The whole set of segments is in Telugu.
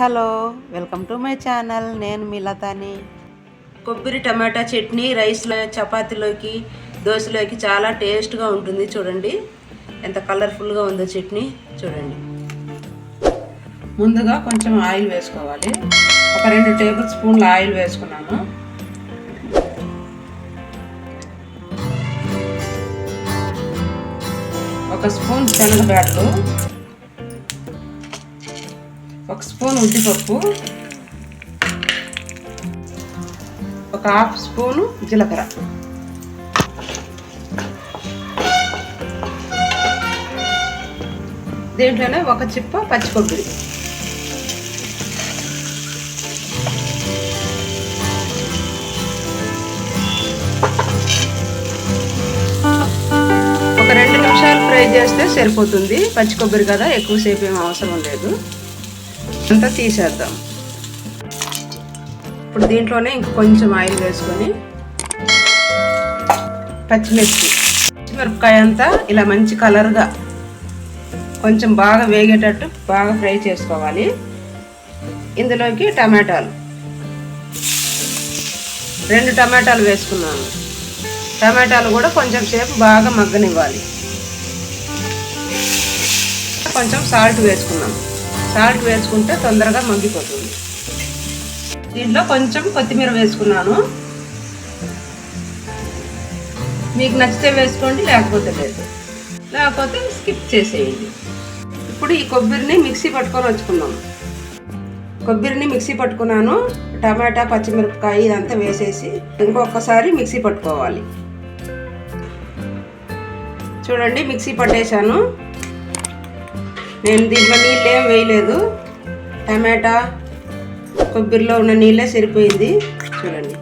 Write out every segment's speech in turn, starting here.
Hello welcome to my channel. నేను మీ లతాని. కొబ్బరి టమాటా చట్నీ రైస్లో చపాతీలోకి దోశలోకి చాలా టేస్ట్గా ఉంటుంది చూడండి. ఎంత కలర్ఫుల్గా ఉందో చట్నీ చూడండి. ముందుగా కొంచెం ఆయిల్ వేసుకోవాలి. ఒక రెండు టేబుల్ స్పూన్ల ఆయిల్ వేసుకున్నాను. ఒక స్పూన్ శనగబేడలు ఒక స్పూన్ ఉద్దిపప్పు ఒక హాఫ్ స్పూను జీలకర్ర. దీంట్లోనే ఒక చిప్ప పచ్చి కొబ్బరి. ఒక రెండు నిమిషాలు ఫ్రై చేస్తే సరిపోతుంది. పచ్చి కొబ్బరి కదా ఎక్కువసేపు ఏం అవసరం లేదు. అంతా తీసేద్దాం. ఇప్పుడు దీంట్లోనే ఇంక కొంచెం ఆయిల్ వేసుకొని పచ్చిమిర్చి పచ్చిమిరపకాయ అంతా ఇలా మంచి కలర్గా కొంచెం బాగా వేగేటట్టు బాగా ఫ్రై చేసుకోవాలి. ఇందులోకి టమాటాలు. రెండు టమాటాలు వేసుకున్నాను. టమాటాలు కూడా కొంచెం సేపు బాగా మగ్గనివ్వాలి. కొంచెం సాల్ట్ వేసుకున్నాం సాల్ట్ వేసుకుంటే తొందరగా మగ్గిపోతుంది. దీంట్లో కొంచెం కొత్తిమీర వేసుకున్నాను. మీకు నచ్చితే వేసుకోండి లేకపోతే లేదు. లేకపోతే స్కిప్ చేసేయండి. ఇప్పుడు ఈ కొబ్బరిని మిక్సీ పట్టుకొని వచ్చుకున్నాం కొబ్బరిని మిక్సీ పట్టుకున్నాను. టమాటా పచ్చిమిరపకాయ ఇదంతా వేసేసి ఇంకొకసారి మిక్సీ పట్టుకోవాలి. చూడండి మిక్సీ పట్టేశాను. నేను దీంట్లో నీళ్ళు ఏం వేయలేదు. టమాటా కొబ్బరిలో ఉన్న నీళ్ళే సరిపోయింది. చూడండి.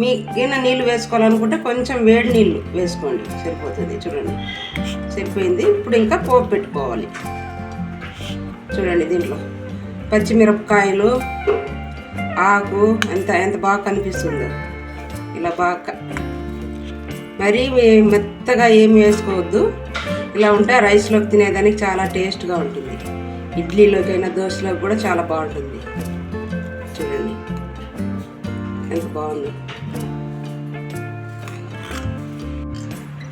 మీ గిన్నె నీళ్ళు వేసుకోవాలనుకుంటే కొంచెం వేడి నీళ్ళు వేసుకోండి. సరిపోతుంది. చూడండి. సరిపోయింది. ఇప్పుడు ఇంకా పోపు పెట్టుకోవాలి. చూడండి దీంట్లో పచ్చిమిరపకాయలు ఆకు ఎంత ఎంత బాగా కనిపిస్తుందో. ఇలా బాగా మరీ మెత్తగా ఏమి వేసుకోవద్దు. ఇలా ఉంటే రైస్లోకి తినేదానికి చాలా టేస్ట్గా ఉంటుంది. ఇడ్లీలోకైనా దోశలోకి కూడా చాలా బాగుంటుంది. చూడండి. ఎంత బాగుంది.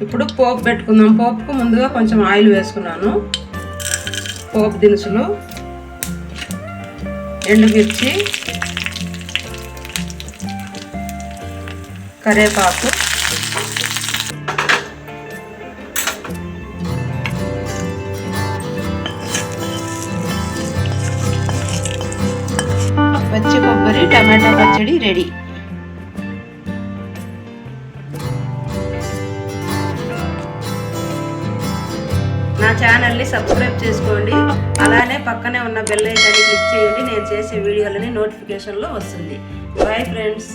ఇప్పుడు పోపు పెట్టుకుందాం. పోపుకు ముందుగా కొంచెం ఆయిల్ వేసుకున్నాను. పోపు దినుసులు ఎండుమిర్చి కరివేపాకు కొబ్బరి టమాటా పచ్చడి రెడీ. నా ఛానల్ని సబ్స్క్రైబ్ చేసుకోండి. అలానే పక్కనే ఉన్న బెల్ ఐకాన్ని క్లిక్ చేయండి. నేను చేసే వీడియోలని నోటిఫికేషన్లో వస్తుంది. Bye friends